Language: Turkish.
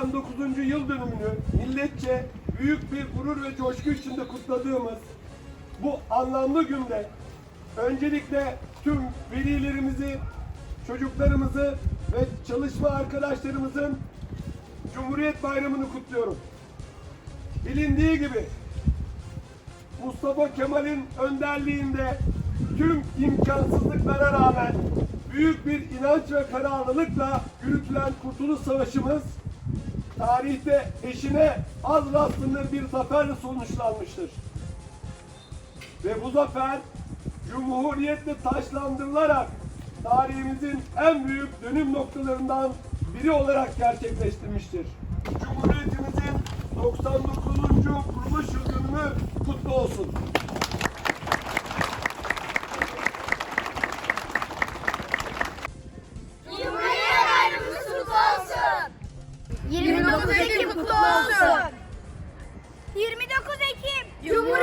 99. yıl dönümünü milletçe büyük bir gurur ve coşku içinde kutladığımız bu anlamlı günde öncelikle tüm velilerimizi, çocuklarımızı ve çalışma arkadaşlarımızın Cumhuriyet Bayramı'nı kutluyorum. Bilindiği gibi Mustafa Kemal'in önderliğinde tüm imkansızlıklara rağmen büyük bir inanç ve kararlılıkla yürütülen Kurtuluş Savaşımız tarihte eşine az rastlanır bir zaferle sonuçlanmıştır. Ve bu zafer Cumhuriyetle taşlandırılarak tarihimizin en büyük dönüm noktalarından biri olarak gerçekleştirmiştir. Cumhuriyetimizin 99. kuruluş yıl dönümü kutlu olsun. 29 Ekim kutlu olsun. 29 Ekim Cumhuriyet